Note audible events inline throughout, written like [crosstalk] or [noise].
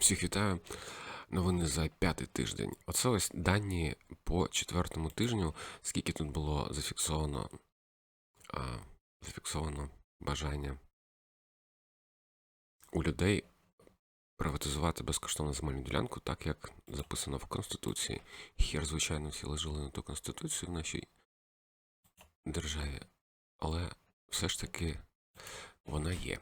Всіх вітаю. Новини за п'ятий тиждень. Оце ось дані по четвертому тижню, скільки тут було зафіксовано, а, зафіксовано бажання у людей приватизувати безкоштовну земельну ділянку, так як записано в Конституції. Хер, звичайно, всі лежали на ту Конституцію в нашій державі, але все ж таки вона є.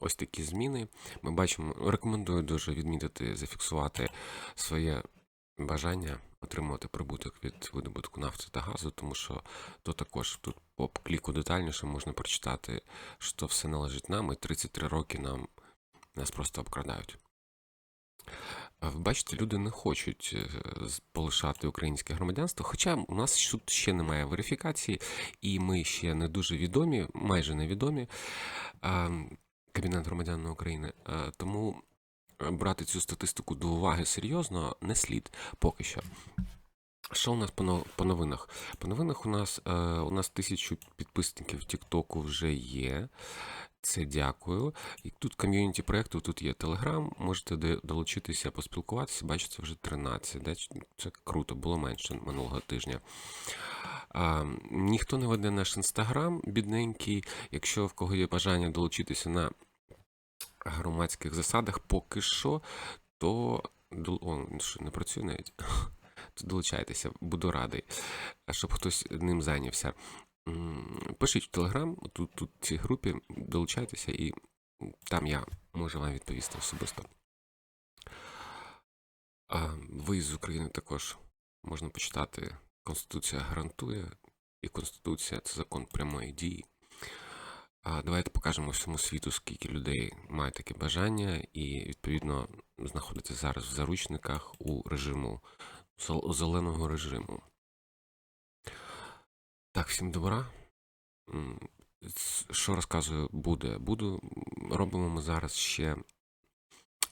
Ось такі зміни. Ми бачимо, рекомендую дуже відмітити, зафіксувати своє бажання отримувати прибуток від видобутку нафти та газу, тому що то також тут по кліку детальніше можна прочитати, що все належить нам, і 33 роки нам нас просто обкрадають. Бачите, люди не хочуть е, полишати українське громадянство, хоча у нас тут ще немає верифікації, і ми ще не дуже відомі, майже невідомі. Кабінет громадян України. Е, Тому е, брати цю статистику до уваги серйозно не слід поки що. Що у нас по но- по новинах? По новинах у нас е, у нас тисячу підписників Тіктоку вже є. Це дякую. І тут ком'юніті проєкту, тут є Телеграм, можете долучитися, поспілкуватися. Бачите, вже 13. Да? Це круто, було менше минулого тижня. А, ніхто не веде наш інстаграм, бідненький. Якщо в кого є бажання долучитися на громадських засадах, поки що, то о, що, не працює навіть. [laughs] То долучайтеся, буду радий, щоб хтось ним зайнявся. Пишіть в Телеграм, тут, тут в цій групі, долучайтеся, і там я можу вам відповісти особисто. А виїзд з України також можна почитати. Конституція гарантує, і Конституція це закон прямої дії. А давайте покажемо всьому світу, скільки людей має таке бажання, і відповідно знаходиться зараз в заручниках у режиму зеленого режиму. Так, всім добра. Що розказую, буде? Буду робимо ми зараз ще,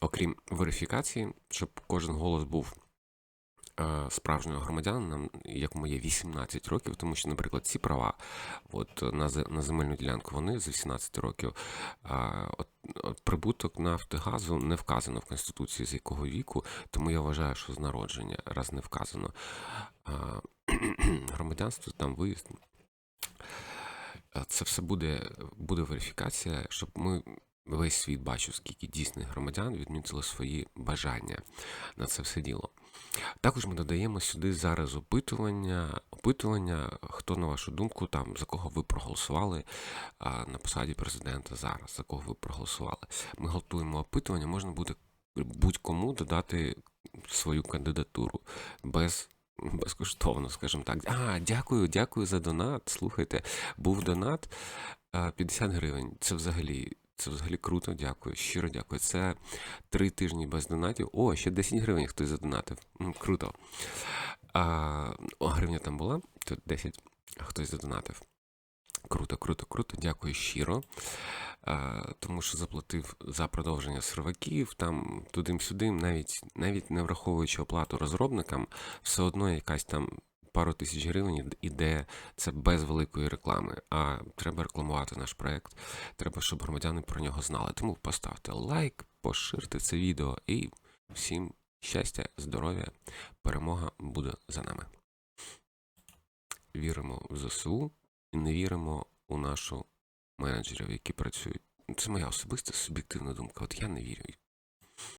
окрім верифікації, щоб кожен голос був справжнього громадянина, якому є 18 років, тому що, наприклад, ці права от, на, земельну ділянку вони з 18 років. А, от, прибуток нафти газу не вказано в Конституції, з якого віку, тому я вважаю, що з народження, раз не вказано. А, [clears throat] громадянство, там виїзд. Це все буде, буде верифікація, щоб ми весь світ бачив, скільки дійсних громадян відмітили свої бажання на це все діло. Також ми додаємо сюди зараз опитування, опитування, хто на вашу думку, там за кого ви проголосували на посаді президента зараз, за кого ви проголосували. Ми готуємо опитування, можна буде будь-кому додати свою кандидатуру без. Безкоштовно, скажімо так. А, дякую, дякую за донат. Слухайте, був донат 50 гривень. Це взагалі, це взагалі круто, дякую. Щиро дякую. Це три тижні без донатів. О, ще 10 гривень хтось задонатив. Круто. А, о, гривня там була, тут 10 хтось задонатив. Круто, круто, круто. Дякую щиро. А, тому що заплатив за продовження серваків, там тудим-сюдим, навіть навіть не враховуючи оплату розробникам, все одно якась там пару тисяч гривень іде це без великої реклами. А треба рекламувати наш проект. Треба, щоб громадяни про нього знали. Тому поставте лайк, поширте це відео і всім щастя, здоров'я, перемога буде за нами. Віримо в ЗСУ і не віримо у нашу менеджерів, які працюють. Це моя особиста суб'єктивна думка. От я не вірю